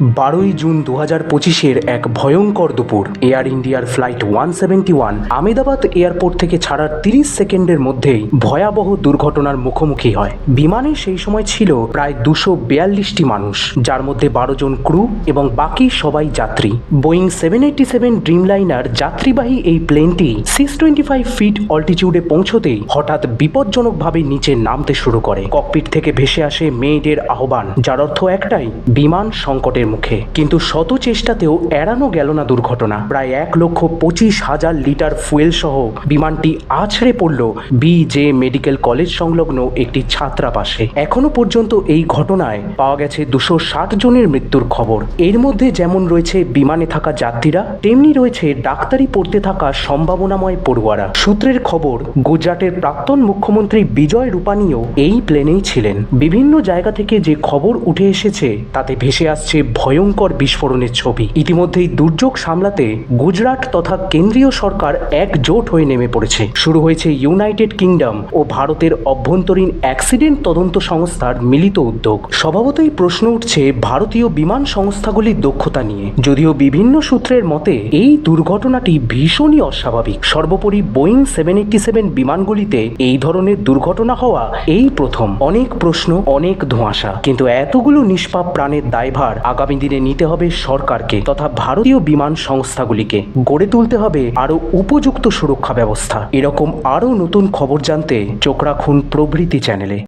বারোই জুন দু হাজার পঁচিশের এক ভয়ঙ্কর দুপুর। এয়ার ইন্ডিয়ার flight one seventy one Ahmedabad airport থেকে ছাড়ার তিরিশ সেকেন্ডের মধ্যেই ভয়াবহ দুর্ঘটনার মুখোমুখি হয়। বিমানে সেই সময় ছিল প্রায় দুশো বিয়াল্লিশটি মানুষ, যার মধ্যে বারো জন ক্রু এবং বাকি সবাই যাত্রী। Boeing seven eighty seven Dreamliner যাত্রীবাহী এই প্লেনটি সিক্স টোয়েন্টি ফাইভ ফিট অল্টিটিউডে পৌঁছতেই হঠাৎ বিপজ্জনকভাবে নিচে নামতে শুরু করে। ককপিট থেকে ভেসে আসে মেয়েদের আহ্বান, যার অর্থ একটাই, বিমান সংকটের মুখে। কিন্তু শত চেষ্টাতেও এড়ানো গেল না দুর্ঘটনা। প্রায় এক লক্ষ পঁচিশ হাজার লিটার ফুয়েল সহ বিমানটি আছড়ে পড়ল বি জে মেডিকেল কলেজ সংলগ্ন একটি ছাত্রাবাসে। এখনও পর্যন্ত এই ঘটনায় পাওয়া গেছে দুশো ষাট জনের মৃত্যুর খবর। এর মধ্যে যেমন রয়েছে বিমানে থাকা যাত্রীরা, তেমনি রয়েছে ডাক্তারি পড়তে থাকা সম্ভাবনাময় পড়ুয়ারা। সূত্রের খবর, গুজরাটের প্রাক্তন মুখ্যমন্ত্রী বিজয় রূপানীও এই প্লেনেই ছিলেন। বিভিন্ন জায়গা থেকে যে খবর উঠে এসেছে, তাতে ভেসে আসছে ভয়ঙ্কর বিস্ফোরণের ছবি। ইতিমধ্যেই দুর্যোগ সামলাতে গুজরাট তথা কেন্দ্রীয় সরকার একজোট হয়ে নেমে পড়েছে। শুরু হয়েছে ইউনাইটেড কিংডম ও ভারতের অভ্যন্তরীণ অ্যাক্সিডেন্ট তদন্ত সংস্থার মিলিত উদ্যোগ। স্বভাবতই প্রশ্ন উঠছে ভারতীয় বিমান সংস্থাগুলির দক্ষতা নিয়ে। যদিও বিভিন্ন সূত্রের মতে, এই দুর্ঘটনাটি ভীষণই অস্বাভাবিক। সর্বোপরি বোয়িং সেভেন এইটটি সেভেন বিমানগুলিতে এই ধরনের দুর্ঘটনা হওয়া এই প্রথম। অনেক প্রশ্ন, অনেক ধোঁয়াশা। কিন্তু এতগুলো নিষ্পাপ প্রাণের দায়ভার আগামী দিনে নিতে হবে সরকারকে তথা ভারতীয় বিমান সংস্থাগুলিকে। গড়ে তুলতে হবে আরও উপযুক্ত সুরক্ষা ব্যবস্থা। এরকম আরও নতুন খবর জানতে চোখ রাখুন প্রভৃতি চ্যানেলে।